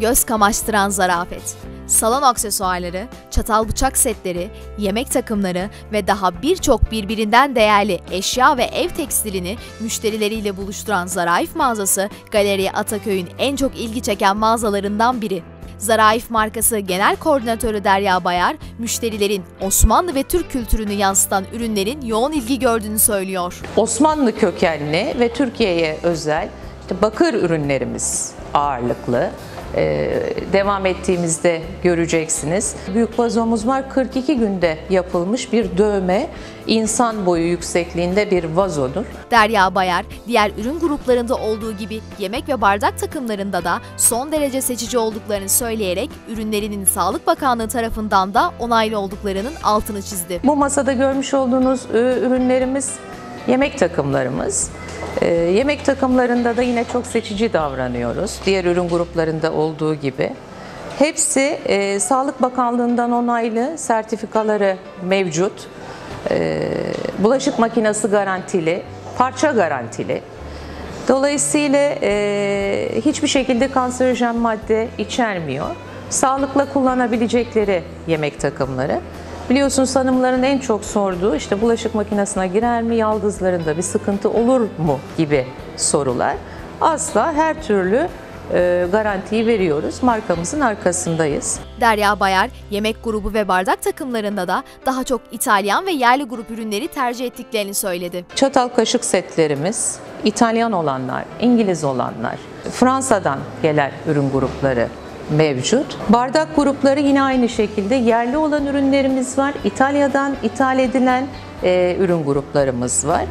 göz kamaştıran zarafet. Salon aksesuarları, çatal bıçak setleri, yemek takımları ve daha birçok birbirinden değerli eşya ve ev tekstilini müşterileriyle buluşturan Zaraif mağazası, Galeri Ataköy'ün en çok ilgi çeken mağazalarından biri. Zaraif markası Genel Koordinatörü Derya Bayar, müşterilerin Osmanlı ve Türk kültürünü yansıtan ürünlerin yoğun ilgi gördüğünü söylüyor. Osmanlı kökenli ve Türkiye'ye özel işte bakır ürünlerimiz ağırlıklı. Ee, devam ettiğimizde göreceksiniz. Büyük vazomuz var. 42 günde yapılmış bir dövme. insan boyu yüksekliğinde bir vazodur. Derya Bayar, diğer ürün gruplarında olduğu gibi yemek ve bardak takımlarında da son derece seçici olduklarını söyleyerek ürünlerinin Sağlık Bakanlığı tarafından da onaylı olduklarının altını çizdi. Bu masada görmüş olduğunuz e, ürünlerimiz yemek takımlarımız. E, yemek takımlarında da yine çok seçici davranıyoruz. Diğer ürün gruplarında olduğu gibi. Hepsi e, Sağlık Bakanlığı'ndan onaylı sertifikaları mevcut. E, bulaşık makinesi garantili, parça garantili. Dolayısıyla e, hiçbir şekilde kanserojen madde içermiyor. Sağlıkla kullanabilecekleri yemek takımları. Biliyorsunuz hanımların en çok sorduğu işte bulaşık makinesine girer mi, yaldızlarında bir sıkıntı olur mu gibi sorular. Asla her türlü e, garantiyi veriyoruz. Markamızın arkasındayız. Derya Bayar, yemek grubu ve bardak takımlarında da daha çok İtalyan ve yerli grup ürünleri tercih ettiklerini söyledi. Çatal kaşık setlerimiz İtalyan olanlar, İngiliz olanlar, Fransa'dan gelen ürün grupları mevcut. Bardak grupları yine aynı şekilde yerli olan ürünlerimiz var. İtalya'dan ithal edilen e, ürün gruplarımız var.